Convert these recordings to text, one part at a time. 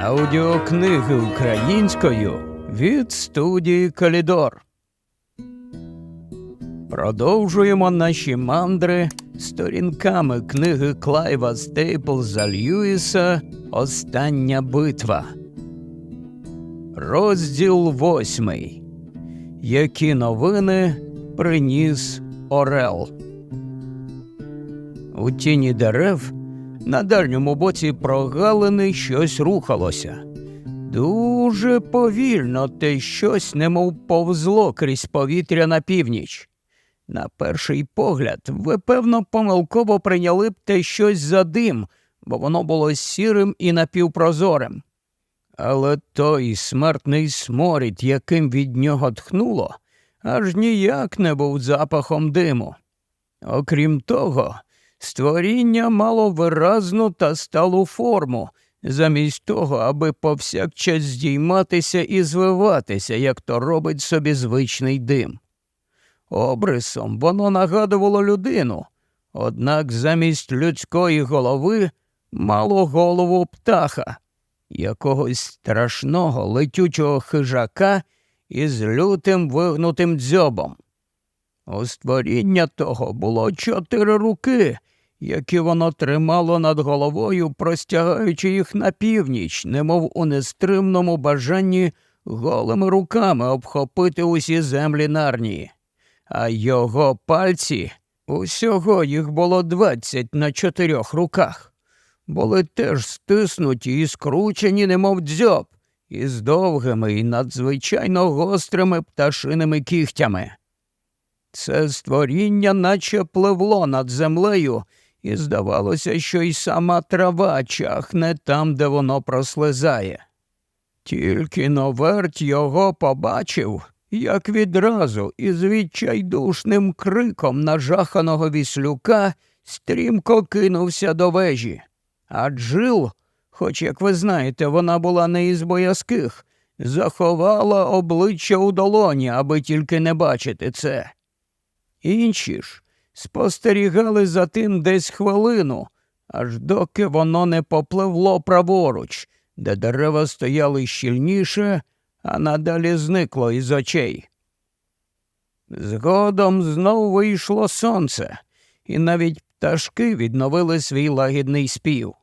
Аудіокниги українською від студії Калідор. Продовжуємо наші мандри сторінками книги Клайва Стейплза Льюіса Остання битва. Розділ восьмий. Які новини приніс Орел. У тіні дерев на дальньому боці прогалини щось рухалося. Дуже повільно те щось немов повзло крізь повітря на північ. На перший погляд, ви, певно, помилково прийняли б те щось за дим, бо воно було сірим і напівпрозорим. Але той смертний сморід, яким від нього тхнуло, аж ніяк не був запахом диму. Окрім того, створіння мало виразну та сталу форму, замість того, аби повсякчас здійматися і звиватися, як то робить собі звичний дим. Обрисом воно нагадувало людину, однак замість людської голови мало голову птаха, якогось страшного летючого хижака із лютим вигнутим дзьобом. У створіння того було чотири руки, які воно тримало над головою, простягаючи їх на північ, немов у нестримному бажанні голими руками обхопити усі землі нарнії. А його пальці усього їх було двадцять на чотирьох руках. Були теж стиснуті і скручені, немов дзьоб, із довгими і надзвичайно гострими пташиними кігтями. Це створіння наче пливло над землею, і здавалося, що й сама трава чахне там, де воно прослизає. Тільки новерть його побачив, як відразу із відчайдушним криком нажаханого віслюка стрімко кинувся до вежі. А Джил, хоч, як ви знаєте, вона була не із боязких, заховала обличчя у долоні, аби тільки не бачити це. Інші ж спостерігали за тим десь хвилину, аж доки воно не попливло праворуч, де дерева стояли щільніше, а надалі зникло із очей. Згодом знов вийшло сонце, і навіть пташки відновили свій лагідний спів.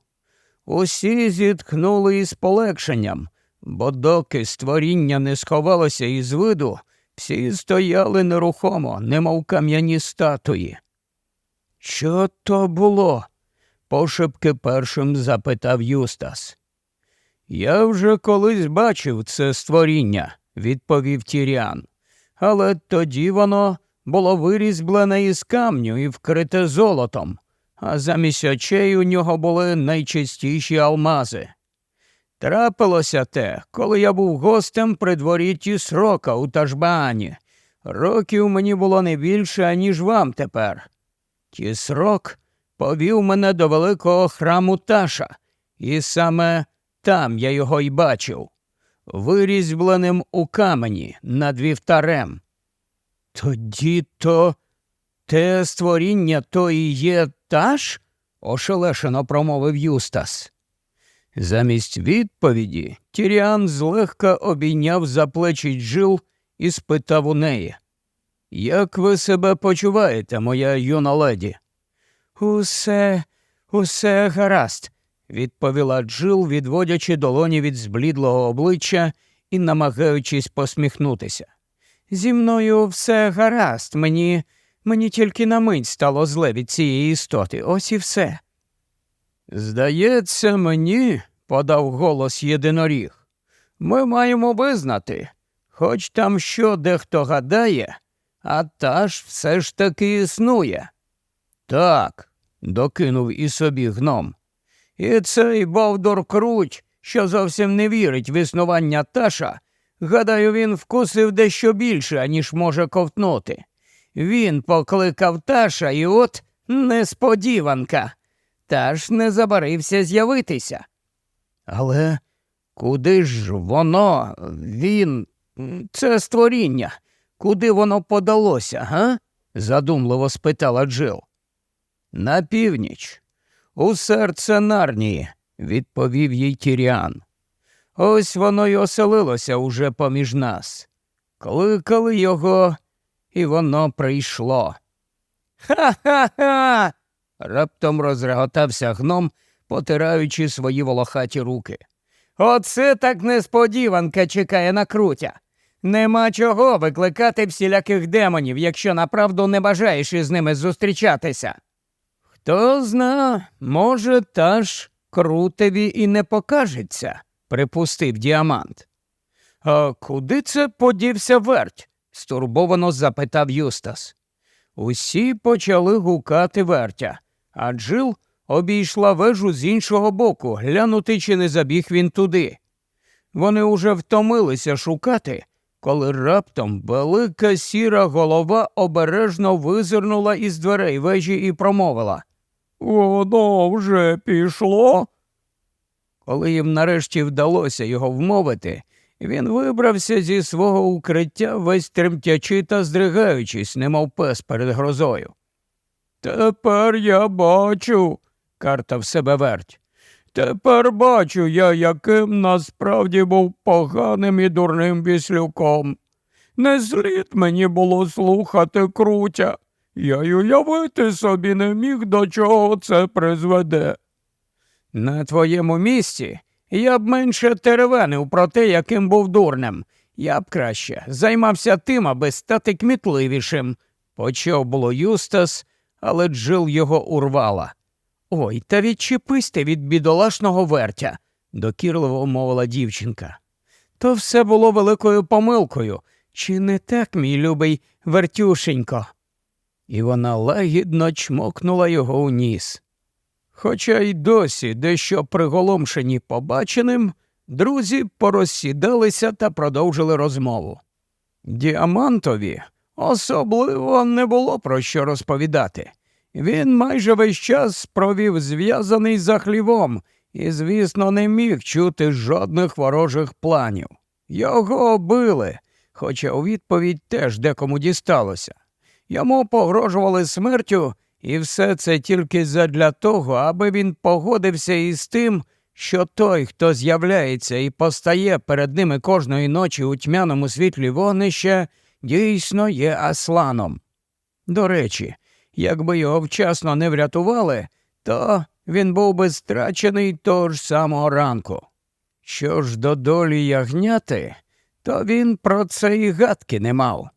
Усі зітхнули із полегшенням, бо доки створіння не сховалося із виду, всі стояли нерухомо, немов кам'яні статуї. Що то було? пошепки першим запитав Юстас. Я вже колись бачив це створіння, відповів Тіріан, але тоді воно було вирізблене із камню і вкрите золотом, а замість очей у нього були найчистіші алмази. Трапилося те, коли я був гостем при дворі Тісрока у Ташбаані. Років мені було не більше, аніж вам тепер. Тісрок повів мене до великого храму Таша, і саме там я його й бачив, вирізбленим у камені над вівтарем. Тоді то те створіння то і є таш? ошелешено промовив Юстас. Замість відповіді Тіріан злегка обійняв за плечі джил і спитав у неї. Як ви себе почуваєте, моя юна леді? Усе, усе гаразд, відповіла Джил, відводячи долоні від зблідлого обличчя і намагаючись посміхнутися. Зі мною все гаразд, мені мені тільки на мить стало зле від цієї істоти, ось і все. Здається, мені, подав голос єдиноріг, ми маємо визнати, хоч там що дехто гадає, а та ж все ж таки існує. Так, докинув і собі гном. І цей Бовдор Круть, що зовсім не вірить в існування таша, гадаю, він вкусив дещо більше, аніж може ковтнути. Він покликав таша, і от несподіванка. Таш не забарився з'явитися. Але куди ж воно, він, це створіння, куди воно подалося, га? задумливо спитала Джил. На північ, у серце Нарнії, відповів їй Тіріан. Ось воно й оселилося уже поміж нас. Кликали його, і воно прийшло. Ха-ха-ха. раптом розреготався гном, потираючи свої волохаті руки. Оце так несподіванка чекає на крутя. Нема чого викликати всіляких демонів, якщо направду не бажаєш із ними зустрічатися. Хто зна, може, та ж крутеві і не покажеться, припустив діамант. А куди це подівся верть? стурбовано запитав Юстас. Усі почали гукати вертя, а Джил обійшла вежу з іншого боку, глянути, чи не забіг він туди. Вони уже втомилися шукати, коли раптом велика сіра голова обережно визирнула із дверей вежі і промовила Воно вже пішло. Коли їм нарешті вдалося його вмовити, він вибрався зі свого укриття весь тремтячи та здригаючись, немов пес перед грозою. Тепер я бачу, картав себе верть. Тепер бачу я, яким насправді був поганим і дурним віслюком. Не слід мені було слухати крутя. Я й уявити собі не міг, до чого це призведе. На твоєму місці я б менше теревенив про те, яким був дурнем. Я б краще займався тим, аби стати кмітливішим. Почав було Юстас, але Джил його урвала. Ой, та відчепись ти від бідолашного вертя, докірливо мовила дівчинка. То все було великою помилкою. Чи не так, мій любий вертюшенько? І вона лагідно чмокнула його у ніс. Хоча й досі, дещо приголомшені побаченим, друзі порозсідалися та продовжили розмову. Діамантові особливо не було про що розповідати. Він майже весь час провів зв'язаний за хлівом і, звісно, не міг чути жодних ворожих планів. Його били, хоча у відповідь теж декому дісталося. Йому погрожували смертю, і все це тільки задля того, аби він погодився із тим, що той, хто з'являється і постає перед ними кожної ночі у тьмяному світлі вогнища, дійсно є асланом. До речі, якби його вчасно не врятували, то він був би страчений того ж самого ранку. Що ж до долі ягняти, то він про це і гадки не мав.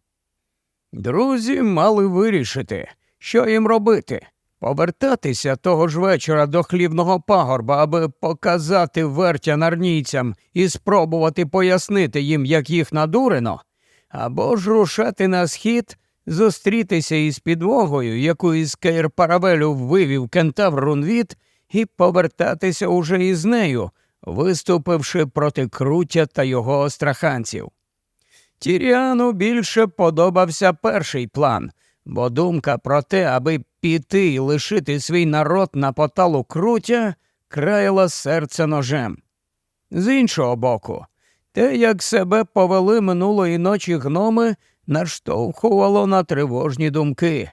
Друзі мали вирішити, що їм робити повертатися того ж вечора до хлівного пагорба, аби показати вертя нарнійцям і спробувати пояснити їм, як їх надурено, або ж рушати на схід, зустрітися із підвогою, яку із Кейр Паравелю вивів кентавр Рунвіт, і повертатися уже із нею, виступивши проти крутя та його остраханців. Тіріану більше подобався перший план, бо думка про те, аби піти і лишити свій народ на поталу крутя, краяла серце ножем. З іншого боку, те, як себе повели минулої ночі гноми, наштовхувало на тривожні думки.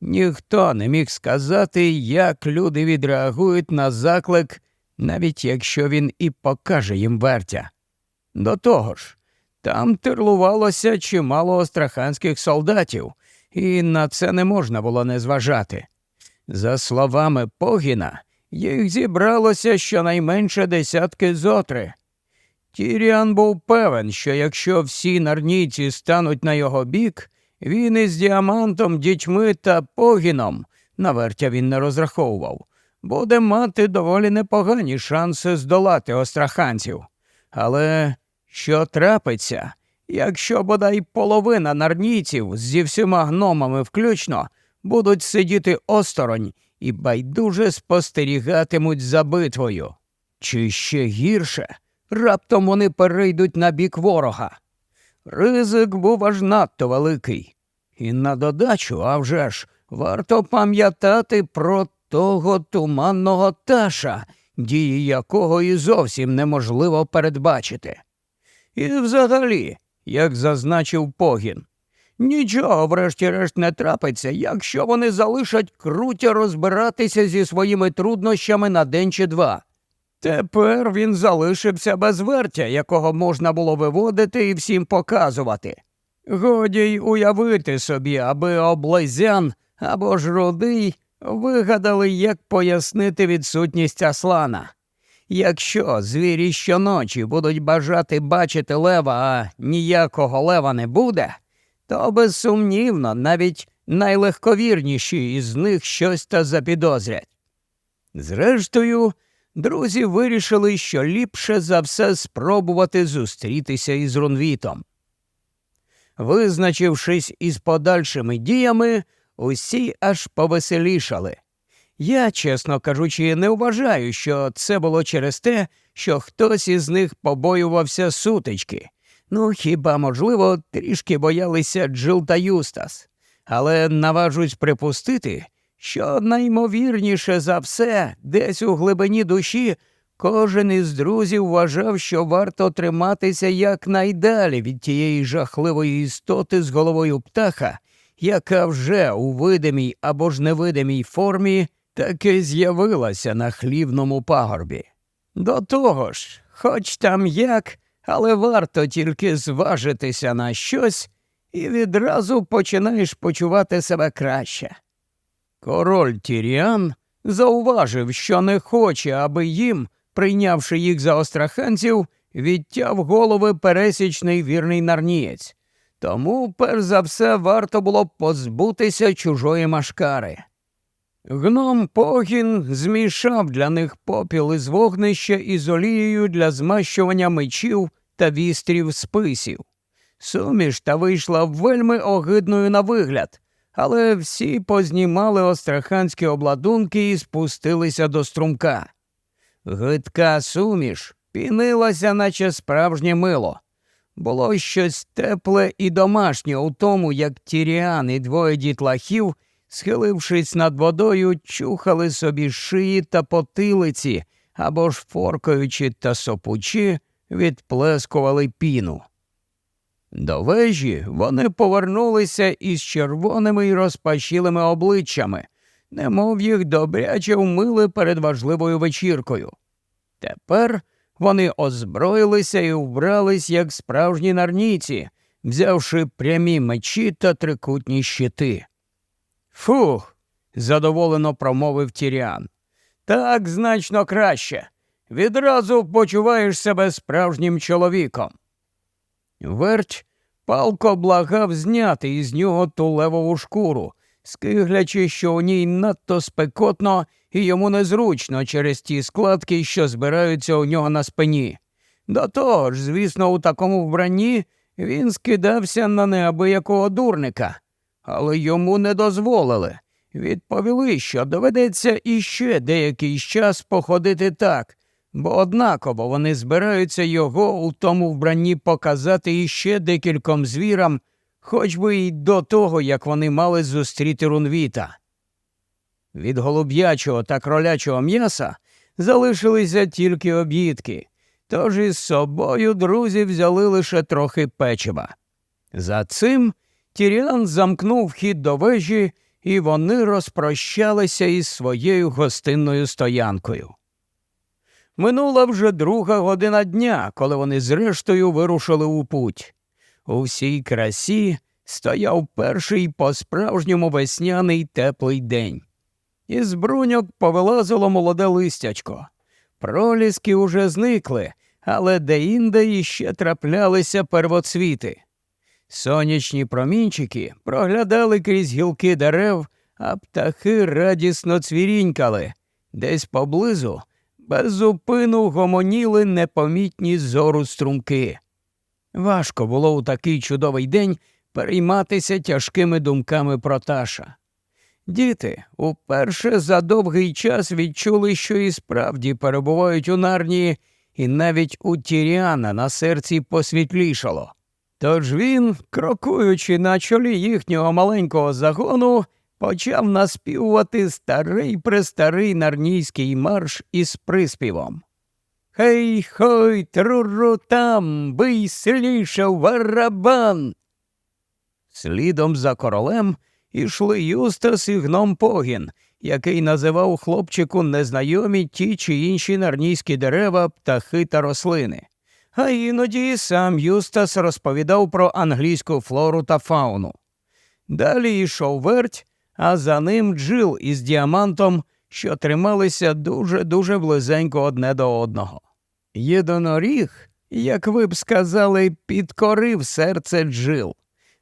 Ніхто не міг сказати, як люди відреагують на заклик, навіть якщо він і покаже їм вертя. До того ж, там терлувалося чимало остраханських солдатів, і на це не можна було не зважати. За словами Погіна, їх зібралося щонайменше десятки зотри. Тіріан був певен, що якщо всі нарнійці стануть на його бік, він із діамантом, дітьми та погіном, на вертя він не розраховував, буде мати доволі непогані шанси здолати остраханців. Але що трапиться, якщо бодай половина нарнійців зі всіма гномами включно будуть сидіти осторонь і байдуже спостерігатимуть за битвою? Чи ще гірше, раптом вони перейдуть на бік ворога? Ризик був аж надто великий. І на додачу, а вже ж, варто пам'ятати про того туманного таша, дії якого і зовсім неможливо передбачити. І взагалі, як зазначив Погін, нічого, врешті-решт, не трапиться, якщо вони залишать крутя розбиратися зі своїми труднощами на день чи два. Тепер він залишився без вертя, якого можна було виводити і всім показувати. Годі й уявити собі, аби облезян або ж рудий вигадали, як пояснити відсутність Аслана. Якщо звірі щоночі будуть бажати бачити лева, а ніякого лева не буде, то безсумнівно навіть найлегковірніші із них щось та запідозрять. Зрештою, друзі вирішили, що ліпше за все спробувати зустрітися із Рунвітом. Визначившись із подальшими діями, усі аж повеселішали. Я, чесно кажучи, не вважаю, що це було через те, що хтось із них побоювався сутички. Ну, хіба, можливо, трішки боялися Джил та Юстас. Але наважусь припустити, що наймовірніше за все, десь у глибині душі, кожен із друзів вважав, що варто триматися якнайдалі від тієї жахливої істоти з головою птаха, яка вже у видимій або ж невидимій формі таки з'явилася на хлівному пагорбі. До того ж, хоч там як, але варто тільки зважитися на щось, і відразу починаєш почувати себе краще. Король Тіріан зауважив, що не хоче, аби їм, прийнявши їх за остраханців, відтяв голови пересічний вірний нарнієць. Тому, перш за все, варто було б позбутися чужої машкари. Гном Погін змішав для них попіл із вогнища із олією для змащування мечів та вістрів списів. Суміш та вийшла вельми огидною на вигляд, але всі познімали остраханські обладунки і спустилися до струмка. Гидка суміш пінилася, наче справжнє мило. Було щось тепле і домашнє у тому, як Тіріан і двоє дітлахів, схилившись над водою, чухали собі шиї та потилиці або ж форкаючи та сопучи, відплескували піну. До вежі вони повернулися із червоними й розпашілими обличчями, немов їх добряче вмили перед важливою вечіркою. Тепер вони озброїлися і вбрались, як справжні нарніці, взявши прямі мечі та трикутні щити. Фух, задоволено промовив Тіріан. Так значно краще. Відразу почуваєш себе справжнім чоловіком. Верть палко благав зняти із нього ту левову шкуру, скиглячи, що у ній надто спекотно і йому незручно через ті складки, що збираються у нього на спині. До того ж, звісно, у такому вбранні він скидався на неабиякого дурника, але йому не дозволили. Відповіли, що доведеться іще деякий час походити так, бо однаково вони збираються його у тому вбранні показати іще декільком звірам, хоч би й до того, як вони мали зустріти рунвіта. Від голуб'ячого та кролячого м'яса залишилися тільки об'їдки, тож із собою друзі взяли лише трохи печива. За цим Тіріан замкнув вхід до вежі, і вони розпрощалися із своєю гостинною стоянкою. Минула вже друга година дня, коли вони зрештою вирушили у путь. У всій красі стояв перший по справжньому весняний теплий день. Із бруньок повилазило молоде листячко. Проліски уже зникли, але деінде іще траплялися первоцвіти. Сонячні промінчики проглядали крізь гілки дерев, а птахи радісно цвірінькали. Десь поблизу без зупину гомоніли непомітні зору струмки. Важко було у такий чудовий день перейматися тяжкими думками про Таша. Діти уперше за довгий час відчули, що і справді перебувають у нарнії, і навіть у Тіріана на серці посвітлішало. Тож він, крокуючи на чолі їхнього маленького загону, почав наспівувати старий престарий нарнійський марш із приспівом. Хей хой, труру там, бий сильніше варабан. Слідом за королем ішли Юстас і гном Погін, який називав хлопчику незнайомі ті чи інші нарнійські дерева, птахи та рослини. А іноді сам Юстас розповідав про англійську флору та фауну. Далі йшов верть, а за ним Джил із діамантом, що трималися дуже дуже близенько одне до одного. Єдиноріг, як ви б сказали, підкорив серце Джил.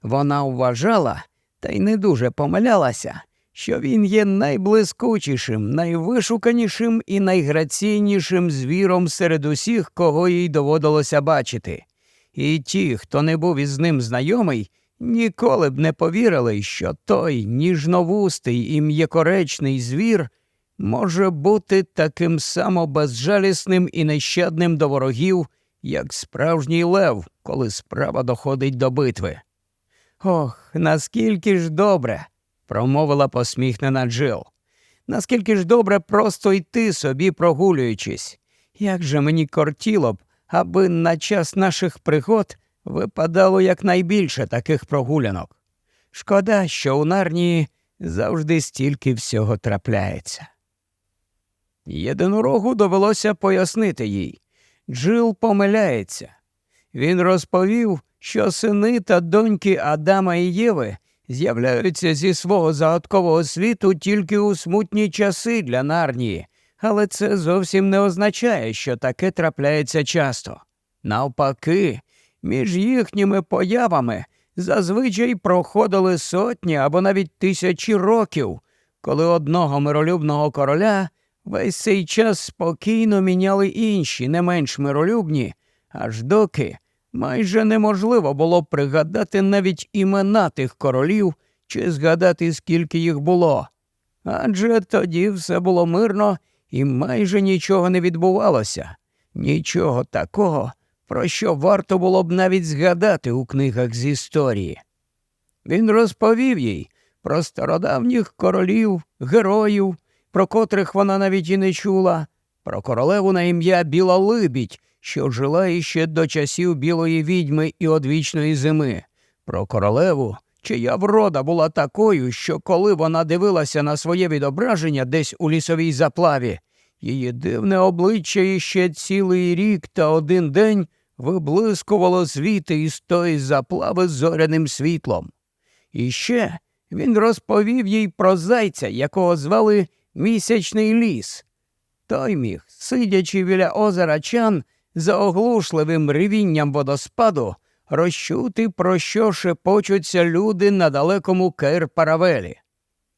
Вона вважала, та й не дуже помилялася, що він є найблискучішим, найвишуканішим і найграційнішим звіром серед усіх, кого їй доводилося бачити. І ті, хто не був із ним знайомий, ніколи б не повірили, що той ніжновустий і м'якоречний звір може бути таким само безжалісним і нещадним до ворогів, як справжній лев, коли справа доходить до битви. Ох, наскільки ж добре, промовила посміхнена Джил. Наскільки ж добре просто йти собі, прогулюючись. Як же мені кортіло б, аби на час наших пригод випадало якнайбільше таких прогулянок. Шкода, що у нарнії завжди стільки всього трапляється. Єдинорогу довелося пояснити їй. Джил помиляється. Він розповів, що сини та доньки Адама і Єви з'являються зі свого загадкового світу тільки у смутні часи для нарнії, але це зовсім не означає, що таке трапляється часто. Навпаки, між їхніми появами зазвичай проходили сотні або навіть тисячі років, коли одного миролюбного короля весь цей час спокійно міняли інші, не менш миролюбні, аж доки майже неможливо було пригадати навіть імена тих королів чи згадати, скільки їх було. Адже тоді все було мирно і майже нічого не відбувалося, нічого такого, про що варто було б навіть згадати у книгах з історії. Він розповів їй про стародавніх королів, героїв, про котрих вона навіть і не чула, про королеву на ім'я Біла Либідь, що жила іще до часів білої відьми і одвічної зими, про королеву, чия врода була такою, що коли вона дивилася на своє відображення десь у лісовій заплаві, її дивне обличчя іще цілий рік та один день виблискувало звіти із тої заплави зоряним світлом. І ще він розповів їй про зайця, якого звали Місячний ліс. Той міг, сидячи біля озера Чан, за оглушливим ревінням водоспаду, розчути, про що шепочуться люди на далекому Кейр-Паравелі.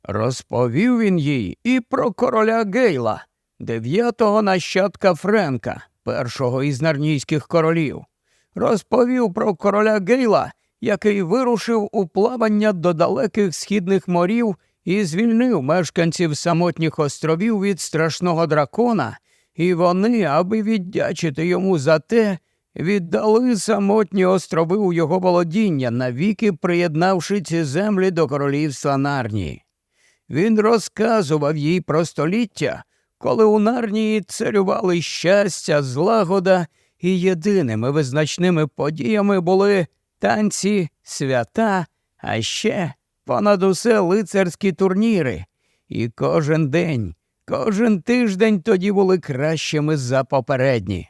Розповів він їй і про короля Гейла, дев'ятого нащадка Френка, першого із нарнійських королів. Розповів про короля Гейла, який вирушив у плавання до далеких східних морів і звільнив мешканців самотніх островів від страшного дракона, і вони, аби віддячити йому за те, віддали самотні острови у його володіння, навіки приєднавши ці землі до королівства Нарнії. Він розказував їй про століття, коли у Нарнії царювали щастя, злагода, і єдиними визначними подіями були танці, свята, а ще понад усе лицарські турніри. І кожен день, кожен тиждень тоді були кращими за попередні.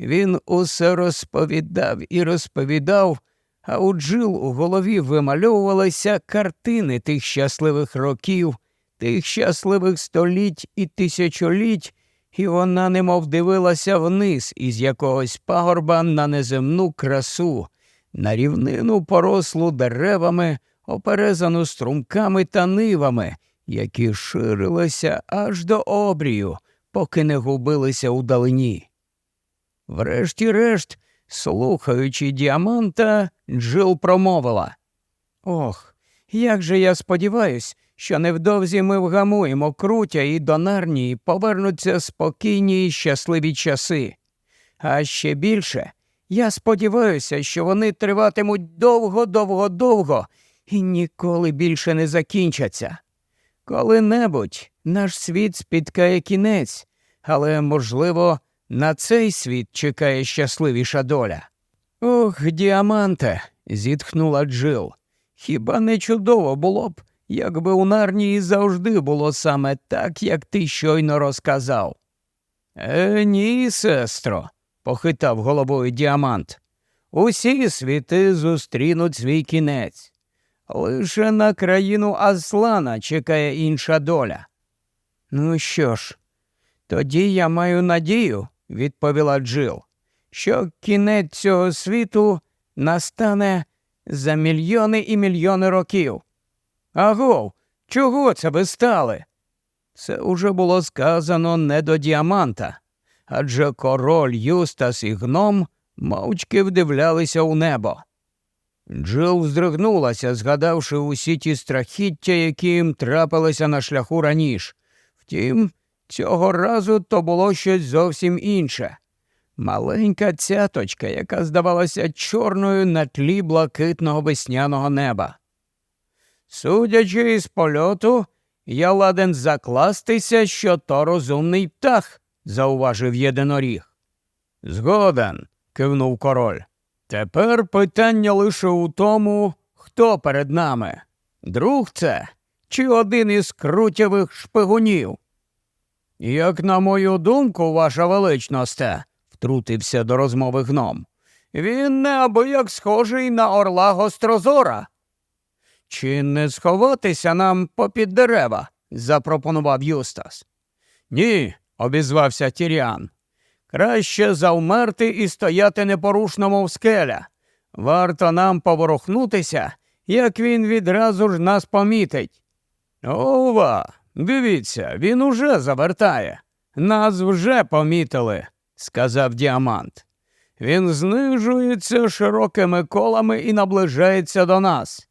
Він усе розповідав і розповідав, а у Джил у голові вимальовувалися картини тих щасливих років, тих щасливих століть і тисячоліть, і вона немов дивилася вниз із якогось пагорба на неземну красу, на рівнину порослу деревами, оперезану струмками та нивами, які ширилися аж до обрію, поки не губилися у далині. Врешті-решт, слухаючи діаманта, Джил промовила Ох, як же я сподіваюсь, що невдовзі ми вгамуємо крутя і до Нарнії повернуться спокійні і щасливі часи. А ще більше я сподіваюся, що вони триватимуть довго, довго, довго і ніколи більше не закінчаться. Коли-небудь наш світ спіткає кінець, але, можливо, на цей світ чекає щасливіша доля. Ох, діаманте, зітхнула Джил. Хіба не чудово було б, якби у Нарнії завжди було саме так, як ти щойно розказав. Е, ні, сестро, похитав головою діамант. Усі світи зустрінуть свій кінець. Лише на країну Аслана чекає інша доля. Ну що ж, тоді я маю надію, відповіла Джил, що кінець цього світу настане за мільйони і мільйони років. Агов, чого це ви стали? Це уже було сказано не до діаманта, адже король Юстас і гном мовчки вдивлялися у небо. Джил здригнулася, згадавши усі ті страхіття, які їм трапилися на шляху раніше. Втім, цього разу то було щось зовсім інше. Маленька цяточка, яка здавалася чорною на тлі блакитного весняного неба. Судячи із польоту, я ладен закластися, що то розумний птах, зауважив єдиноріг. Згоден, кивнув король. Тепер питання лише у тому, хто перед нами. Друг це чи один із крутявих шпигунів? Як на мою думку, ваша величносте, втрутився до розмови гном, він неабияк схожий на орла гострозора. Чи не сховатися нам попід дерева? запропонував Юстас. Ні, обізвався Тіріан. Краще завмерти і стояти непорушно, мов скеля. Варто нам поворухнутися, як він відразу ж нас помітить. Ова, дивіться, він уже завертає. Нас вже помітили, сказав діамант. Він знижується широкими колами і наближається до нас.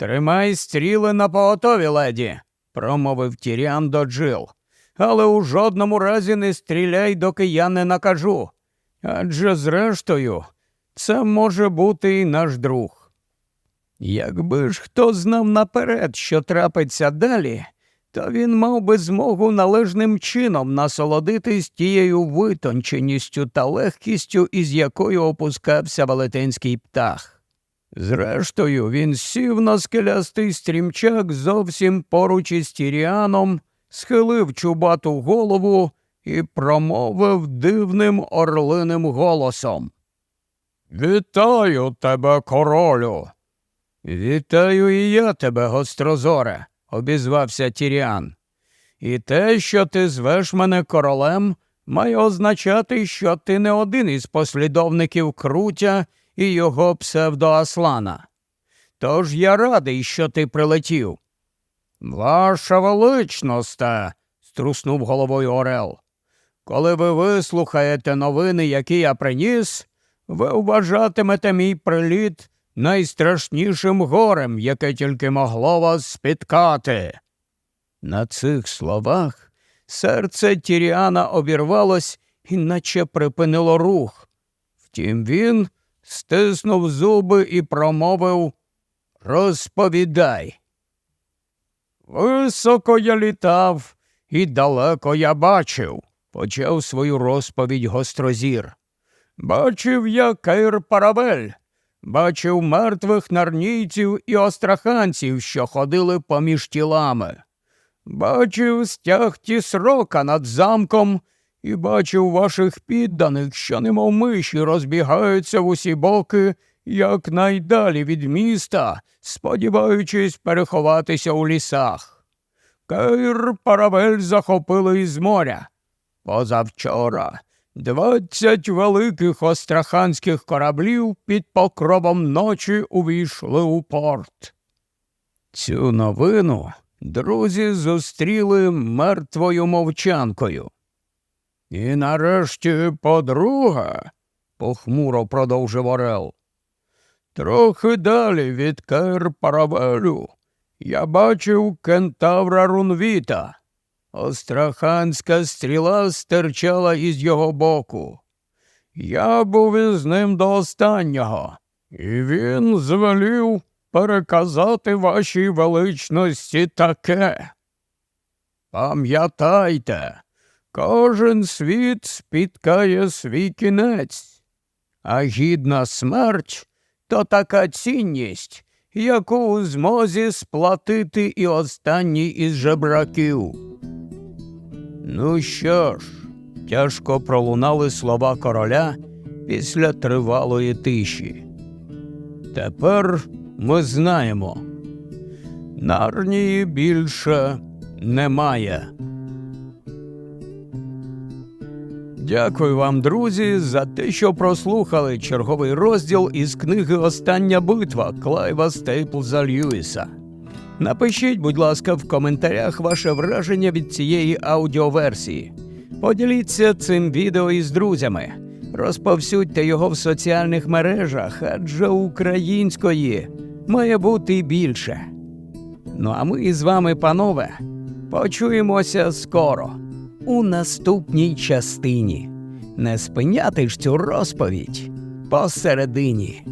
Тримай стріли на поготові, леді, промовив Тіріан до Джил. Але у жодному разі не стріляй, доки я не накажу. Адже, зрештою, це може бути і наш друг. Якби ж хто знав наперед, що трапиться далі, то він мав би змогу належним чином насолодитись тією витонченістю та легкістю, із якою опускався велетенський птах. Зрештою, він сів на скелястий стрімчак зовсім поруч із Тіріаном, схилив чубату голову і промовив дивним орлиним голосом. Вітаю тебе, королю. Вітаю і я тебе, гострозоре, обізвався Тіріан. І те, що ти звеш мене королем, має означати, що ти не один із послідовників крутя і його псевдоаслана. Тож я радий, що ти прилетів. Ваша величносте, струснув головою Орел. Коли ви вислухаєте новини, які я приніс, ви вважатимете мій приліт найстрашнішим горем, яке тільки могло вас спіткати. На цих словах серце Тіріана обірвалось і наче припинило рух. Втім, він стиснув зуби і промовив Розповідай. Високо я літав і далеко я бачив, почав свою розповідь гострозір. Бачив я Каїр Паравель, бачив мертвих нарнійців і остраханців, що ходили поміж тілами. Бачив стяг тісрока над замком і бачив ваших підданих, що немов миші розбігаються в усі боки якнайдалі від міста, сподіваючись переховатися у лісах. Кайр паравель захопили із моря. Позавчора двадцять великих остраханських кораблів під покровом ночі увійшли у порт. Цю новину друзі зустріли мертвою мовчанкою. І нарешті подруга, похмуро продовжив Орел. Трохи далі від Кер Паравелю я бачив кентавра Рунвіта. Остраханська стріла стирчала із його боку. Я був із ним до останнього, і він звелів переказати вашій величності таке. Пам'ятайте, Кожен світ спіткає свій кінець, а гідна смерть то така цінність, яку у змозі сплатити і останній із жебраків. Ну що ж, тяжко пролунали слова короля після тривалої тиші. Тепер ми знаємо. Нарнії більше немає. Дякую вам, друзі, за те, що прослухали черговий розділ із книги Остання битва Клайва Стейплза Льюіса. Напишіть, будь ласка, в коментарях ваше враження від цієї аудіоверсії. Поділіться цим відео із друзями. Розповсюдьте його в соціальних мережах, адже української має бути більше. Ну а ми з вами, панове, почуємося скоро у наступній частині. Не спиняти ж цю розповідь посередині.